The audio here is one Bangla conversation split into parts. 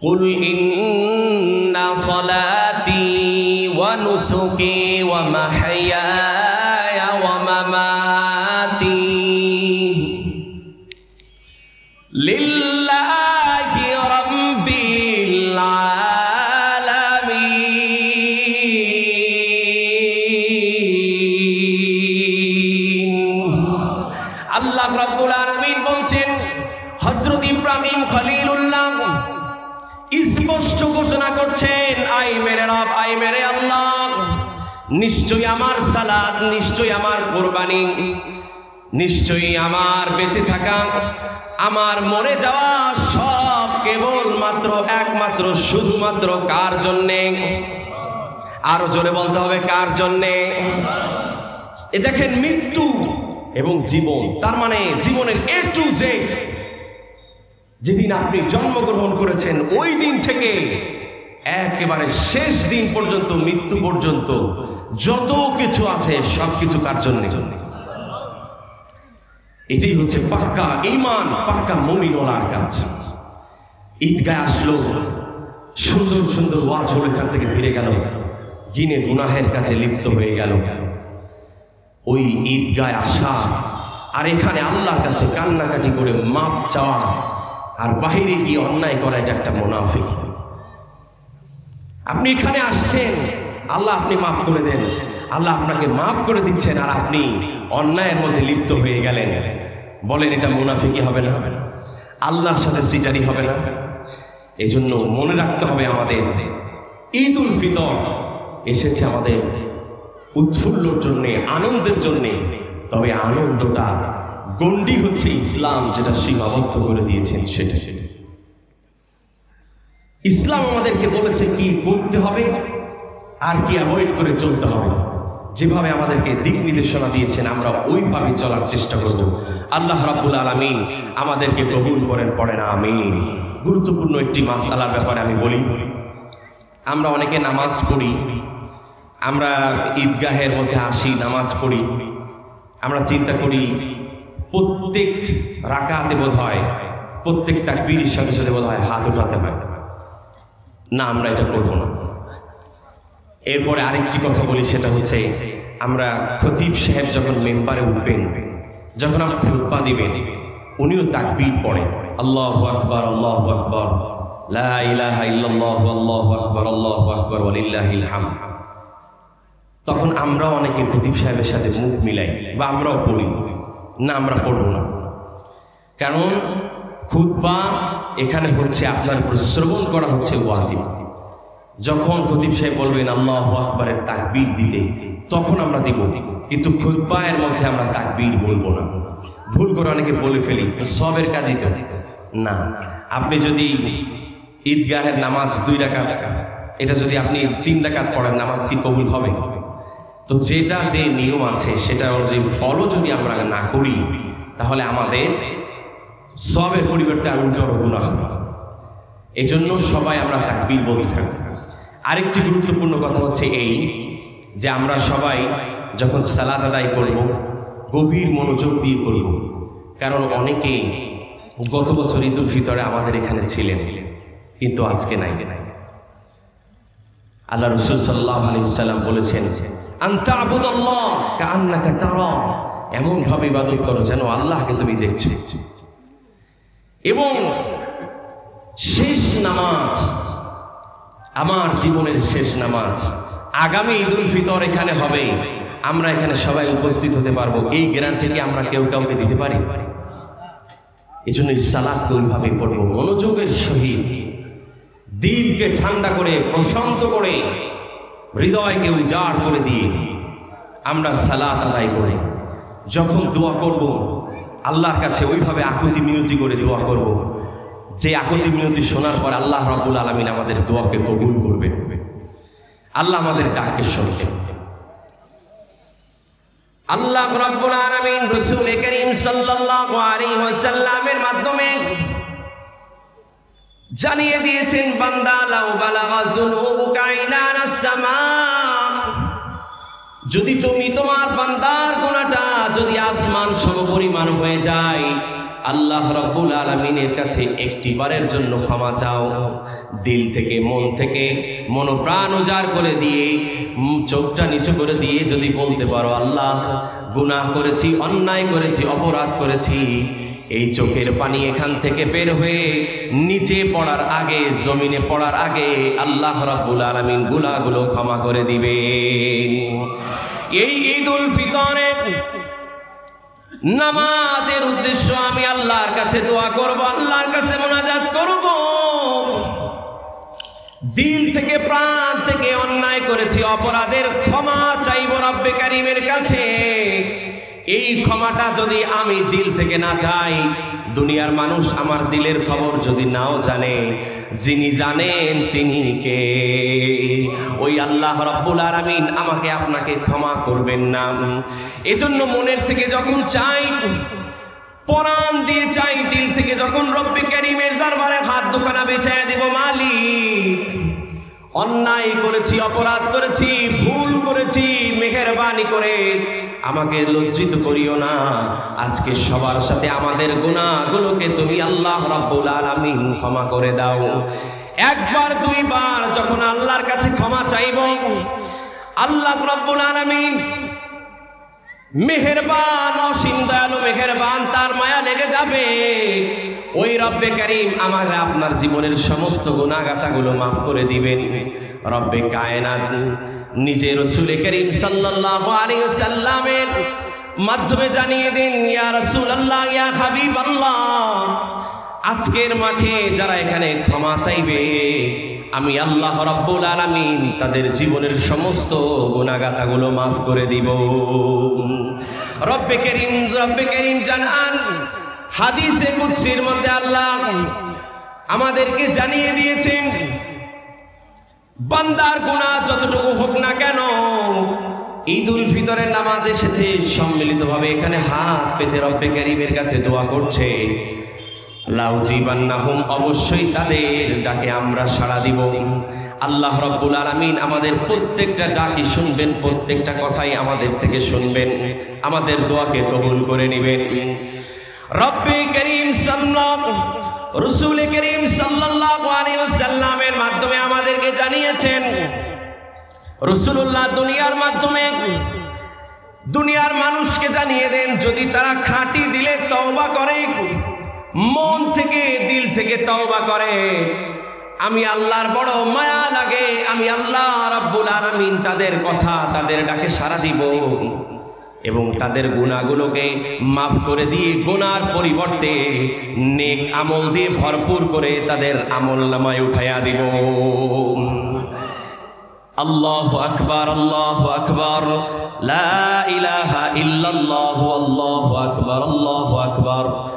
قل إن صلاتي ونسكي ومحياي ومماتي لله رب العالمين আল্লাহ রাব্বুল আলামিন বলছেন হযরত ইব্রাহিম খলিলুল্লাহ স্পষ্ট ঘোষণা করছেন, আই মেরে রব, আই মেরে আল্লাহ। নিশ্চয়ই আমার সালাদ, নিশ্চয়ই আমার কোরবানি, নিশ্চয়ই আমার বেঁচে থাকা, আমার মরে যাওয়া সব কেবল মাত্র একমাত্র, শুধুমাত্র কার জন্যে? আরও জোরে বলতে হবে, কার জন্যে? দেখেন মৃত্যু এবং জীবন, তার মানে জীবনের এ টু জে যেদিন আপনি জন্মগ্রহণ করেছেন, ওই দিন থেকে একেবারে শেষ দিন পর্যন্ত, মৃত্যু পর্যন্ত যত কিছু আছে সব কিছু কার জন্য? এটাই হচ্ছে পাক্কা ইমান পাক্কা মমিনওয়ালার কাজ। ঈদগায় আসলো, সুন্দর সুন্দর ওয়াজ হল এখান থেকে ফিরে গেল। গিনে গুনাহের কাছে লিপ্ত হয়ে গেল। ওই ঈদগায় আসা, আর এখানে আল্লাহর কাছে কান্নাকাটি করে মাপ চাওয়া আর বাহিরে গিয়ে অন্যায় করা এটা একটা মোনাফিক। আপনি এখানে আসছেন, আল্লাহ আপনি মাফ করে দেন। আল্লাহ আপনাকে মাফ করে দিচ্ছেন আর আপনি অন্যায়ের মধ্যে লিপ্ত হয়ে গেলেন। বলেন, এটা মুনাফিকি হবে না। আল্লাহর সাথে সিটারি হবে না। এই জন্য মনে রাখতে হবে আমাদের ঈদ উল ফিতর এসেছে আমাদের উৎফুল্লর জন্যে, আনন্দের জন্যে। তবে আনন্দটা গণ্ডি হচ্ছে ইসলাম যেটা সীমাবদ্ধ করে দিয়েছেন সেটা। সেটা ইসলাম আমাদেরকে বলেছে কি করতে হবে আর কি অ্যাভয়েড করে চলতে হবে। যেভাবে আমাদেরকে দিক নির্দেশনা দিয়েছেন, আমরা ওইভাবে চলার চেষ্টা করব। আল্লাহ রাব্বুল আলামিন আমাদেরকে কবুল করেন, পড়েন, আমিন। গুরুত্বপূর্ণ একটি মাস মাসালার ব্যাপারে আমি বলি। আমরা অনেকে নামাজ পড়ি, আমরা ঈদগাহের মধ্যে আসি, নামাজ পড়ি। আমরা চিন্তা করি প্রত্যেক রাকাতে বোধ হয় প্রত্যেক তাকবীরের সাথে সাথে বোধ হয় হাত উঠাতে হয়। না, আমরা এটা করব না। এরপরে আরেকটি কথা বলি, সেটা হচ্ছে আমরা খতিব সাহেব যখন মেম্বারে উঠবেন, যখন আমরা খুতবা দিবেন, উনিও তাক তাকবীর পড়েন। আল্লাহ আকবর আল্লাহ আকবর তখন আমরাও অনেকে খতিব সাহেবের সাথে মুখ মিলাই, বা আমরাও পড়ি। না আমরা পড়ব না। কারণ খুতবা এখানে হচ্ছে আপনার শ্রবণ করা হচ্ছে ওয়াজিব। যখন খতিব সাহেব বলবেন, আল্লাহ আকবরের তাকবীর দিতে তখন আমরা দিব। কিন্তু খুতবায়ের মধ্যে আমরা তাকবীর বলব না। ভুল করে অনেকে বলে ফেলি সবের কাজই তো। না। আপনি যদি ঈদগাহের নামাজ দুই রাকাত, এটা যদি আপনি তিন রাকাত পড়েন, নামাজ কি কবুল হবে? তো যেটা যে নিয়ম আছে, সেটা অনুযায়ী ফলো যদি আমরা না করি, তাহলে আমাদের সবের পরিবর্তে আর উল্টো গুণা হবে এই জন্য সবাই আমরা তাকবীর বলতে থাকি। আরেকটি গুরুত্বপূর্ণ কথা হচ্ছে এই যে আমরা সবাই যখন সালাদ আদায় করব, গভীর মনোযোগ দিয়ে করব কারণ অনেকেই গত বছর ঈদ উল ফিতরে আমাদের এখানে ছিলেন, কিন্তু আজকে নাই। আল্লাহ রসুল সাল্লাহ আলী সাল্লাম বলেছেন আন্তা আবুদল্লাহ কান্নাকা তারা। এমন ভাবে ইবাদত করো যেন আল্লাহকে তুমি দেখছ। এবং শেষ নামাজ, আমার জীবনের শেষ নামাজ, আগামী ঈদ উল ফিতর এখানে হবে। আমরা এখানে সবাই উপস্থিত হতে পারব। এই গ্যারান্টি কি আমরা কেউ কাউকে দিতে পারি? এই জন্য সালাদকে ওইভাবে পড়ব। মনোযোগের সহিত দিলকে ঠান্ডা করে, প্রশান্ত করে, হৃদয়কে উজাড় করে দিয়ে আমরা সালাত আদায় করে। যখন দোয়া করব, আল্লাহর কাছে ওইভাবে আকুতি মিনতি করে দোয়া করব। যে আকুতি মিনতি শোনার পর আল্লাহ রাব্বুল আলমিন আমাদের দোয়াকে কবুল করবে আল্লাহ আমাদের ডাককে শুনবে। আল্লাহ রাব্বুল আলামিন রাসূল করিম সাল্লাল্লাহু আলাইহি ওয়াসাল্লামের মাধ্যমে জানিয়ে দিয়েছেন, বান্দা যদি তুমি তোমার বান্দার গুনাহটা যদি আসমান সমপরিমাণ হয়ে যায়, আল্লাহ রব্বুল আলমিনের কাছে একটি বারের জন্য ক্ষমা চাও। দিল থেকে, মন থেকে, মনোপ্রাণ উজাড় করে দিয়ে, চোখটা নিচু করে দিয়ে যদি বলতে পারো, আল্লাহ, গুনাহ করেছি, অন্যায় করেছি, অপরাধ করেছি এই চোখের পানি এখান থেকে বের হয়ে নিচে পড়ার আগে, জমিনে পড়ার আগে আল্লাহ রাব্বুল আলামিন গুনাহগুলো ক্ষমা করে দিবে এই ঈদুল ফিতরে নামাজের উদ্দেশ্য আমি আল্লাহর কাছে দোয়া করব, আল্লাহর কাছে মোনাজাত করব। দিল থেকে প্রাণ থেকে অন্যায় করেছি, অপরাধের ক্ষমা চাইব রব্বে কারিমের কাছে। এই ক্ষমাটা যদি আমি দিল থেকে না চাই, দুনিয়ার মানুষ আমার দিলের খবর যদি নাও জানে, যিনি জানেন তিনি কে? ওই আল্লাহ রব্বুল আলামিন আমাকে আপনাকে ক্ষমা করবেন না। এজন্য মনের থেকে যখন চাই, পরাণ দিয়ে চাই, দিল থেকে যখন রব্বি করিমের দরবারে হাত দোকানা বেছায় দেব, মালিক অন্যায় করেছি, অপরাধ করেছি, ভুল করেছি, মেহরবানি করে আমাকে লজ্জিত করিও না। আজকে সবার সাথে আমাদের গুণাগুলোকে তুমি আল্লাহ রাব্বুল আলামিন ক্ষমা করে দাও। একবার, দুইবার যখন আল্লাহর কাছে ক্ষমা চাইব, আল্লাহ রাব্বুল আলামিন মেহেরবান, অসীম দয়ালু মেহেরবান, তার মায়া লেগে যাবে। ওই রব্বে করিম আমার আপনার জীবনের সমস্ত গুণাগাতাগুলো মাফ করে দিবেন। রব্বে কায়নাত নিজের রসুল করিম সাল্লাল্লাহু আলাইহি সাল্লামের মাধ্যমে জানিয়ে দিন, ইয়া রাসূলুল্লাহ, ইয়া হাবিবাল্লাহ, আজকের মাঠে যারা এখানে ক্ষমা চাইবে আমি আল্লাহ রাব্বুল আলামিন তাদের জীবনের সমস্ত গুণাগাতাগুলো মাফ করে দিব। রব্বে করিম রব্বে করিম জানান, হাদিসে কুদসির মধ্যে আল্লাহ আমাদেরকে জানিয়ে দিয়েছেন, বান্দার গুনাহ যতটুকু হোক না কেন ঈদ উল ফিতরের নামাজ এসেছে, সম্মিলিতভাবে এখানে হাত পেতে রব্বে করিমের কাছে দোয়া করছে। লাউজিবান্নাহুম অবশ্যই তাদের ডাকে আমরা সাড়া দিব। আল্লাহ রব্বুল আলামিন আমাদের প্রত্যেকটা ডাকি শুনবেন, প্রত্যেকটা কথাই আমাদের থেকে শুনবেন, আমাদের দোয়াকে কবুল করে নেবেন। রব্বে করিম সাল্লাম, রসুল করিম ওয়াসাল্লামের মাধ্যমে আমাদেরকে জানিয়েছেন রসুল্লাহ দুনিয়ার মাধ্যমে দুনিয়ার মানুষকে জানিয়ে দেন, যদি তারা খাঁটি দিলে তওবা করে। মন থেকে, দিল থেকে তওবা করে। আমি আল্লাহর বড় মায়া লাগে, আমি আল্লাহ রাব্বুল আলামিন তাদের কথা, তাদের ডাকে সাড়া দিব। এবং তাদের গুণাগুলোকে মাফ করে দিয়ে গুনার পরিবর্তে নেক আমল দিয়ে ভরপুর করে তাদের আমল নামায় উঠাইয়া দিব। আল্লাহ আকবার আল্লাহ আকবার। লা ইলাহা ইল্লাল্লাহু, আল্লাহু আকবার আল্লাহু আকবার।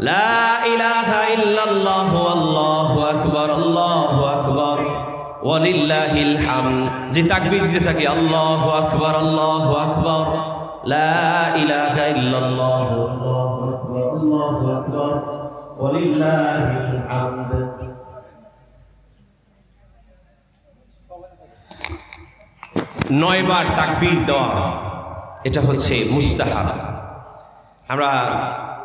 لا إله إلا الله والله أكبر الله أكبر ولله الحمد যে তাকবীর দিতে থাকি আল্লাহু আকবার আল্লাহু আকবার লা ইলাহা ইল্লাল্লাহ আল্লাহু আকবার আল্লাহু আকবার ওয়ালিল্লাহিল হামদ নয়বার তাকবীর দেওয়া এটা হচ্ছে মুস্তাহাব আমরা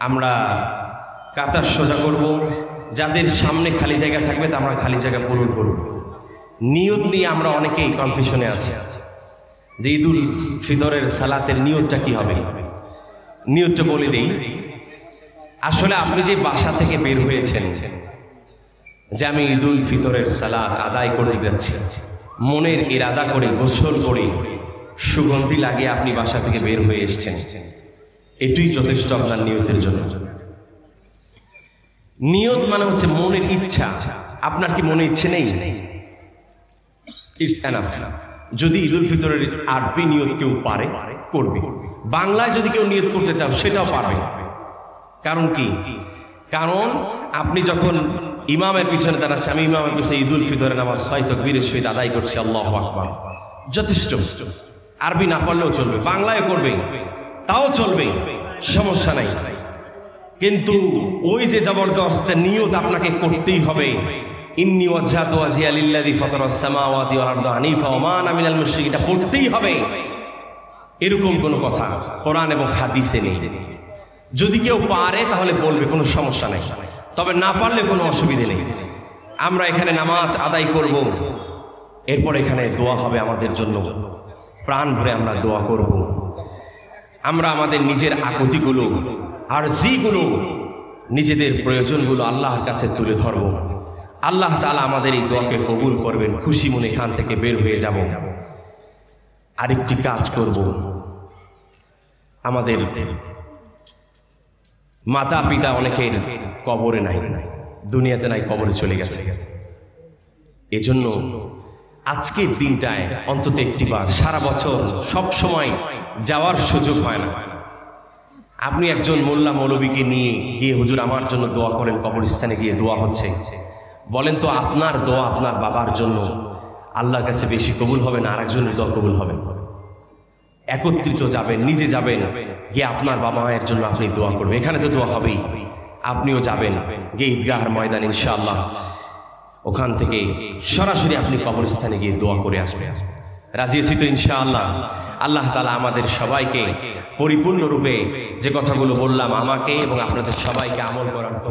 আমরা কাতার সোজা করব। যাদের সামনে খালি জায়গা থাকবে, তা আমরা খালি জায়গা পূরণ করব। নিয়ত নিয়ে আমরা অনেকেই কনফিউশনে আছি। যে ঈদুল ফিতরের সালাতের নিয়তটা কি হবে? নিয়তটা বলে দিই। আসলে আপনি যে বাসা থেকে বের হয়েছেন, যে আমি ঈদুল ফিতরের সালাদ আদায় করে যাচ্ছি, মনের ইরাদা করে, গোসল করে সুগন্ধি লাগিয়ে আপনি বাসা থেকে বের হয়ে এসেছেন। এটুই যথেষ্ট আপনার নিয়তের জন্য। নিয়ত মানে হচ্ছে মনের ইচ্ছা। আপনার কি মনে ইচ্ছে নেই? ইটস যদি ঈদুল ফিতরের আরবি নিয়ত কেউ পারে, করবে। বাংলায় যদি কেউ নিয়ত করতে চাও, সেটাও পারবে। কারণ কি? কারণ আপনি যখন ইমামের পিছনে দাঁড়াচ্ছে আমি ইমামের পিছনে ঈদুল ফিতরের নামাজ ছয় তকবীরের সহিত আদায় করছি, আল্লাহ আকবার। যথেষ্ট। আরবি না পারলেও চলবে। বাংলায় করবে তাও চলবে, সমস্যা নাই। কিন্তু ওই যে জবরদস্ত নিয়ত আপনাকে করতেই হবে। ইন্নি ওয়াজহাতু ওয়াজহিয়া লিল্লাযী ফাতারাস সামাওয়াতি ওয়াল আরদা হানিফা ওয়া মা আনা মিনাল মুশরিকিন। এটা পড়তেই হবে। এরকম কোনো কথা কোরআন এবং হাদিসে নেই। যদি কেউ পারে তাহলে বলবে, কোনো সমস্যা নেই। তবে না পারলে কোনো অসুবিধে নেই। আমরা এখানে নামাজ আদায় করব। এরপর এখানে দোয়া হবে আমাদের জন্য। প্রাণ ভরে আমরা দোয়া করব। আমরা আমাদের নিজের আকুতিগুলো আর জিগুলো নিজেদের প্রয়োজনগুলো আল্লাহর কাছে তুলে ধরব। আল্লাহ তালা আমাদের এই দোয়াকে কবুল করবেন, খুশি মনে এখান থেকে বের হয়ে যাব। আরেকটি কাজ করব। আমাদের মাতা পিতা অনেকের কবরে নাই, দুনিয়াতে নাই, কবরে চলে গেছে। এজন্য আজকের দিনটায় অন্তত একটিবার, সারা বছর সব সময় যাওয়ার সুযোগ হয় না। আপনি একজন মোল্লা মৌলবীকে নিয়ে গিয়ে হুজুর আমার জন্য দোয়া করেন, কবরস্থানে গিয়ে দোয়া হচ্ছে। বলেন তো আপনার দোয়া আপনার বাবার জন্য আল্লাহর কাছে বেশি কবুল হবে না আরেকজনের দোয়া কবুল হবে? একত্রিত যাবেন, নিজে যাবেন, গিয়ে আপনার বাবা মায়ের জন্য আপনি দোয়া করবেন। এখানে তো দোয়া হবেই। আপনিও যাবেন, গিয়ে ঈদগাহর ময়দান ইনশাআল্লাহ। ওখান থেকে সরাসরি আপনি কবরস্থানে গিয়ে দোয়া করে আসবেন। রাজি আছি তো ইনশাআল্লাহ? আল্লাহ তালা আমাদের সবাইকে পরিপূর্ণরূপে যে কথাগুলো বললাম, আমাকে এবং আপনাদের সবাইকে আমল করার তো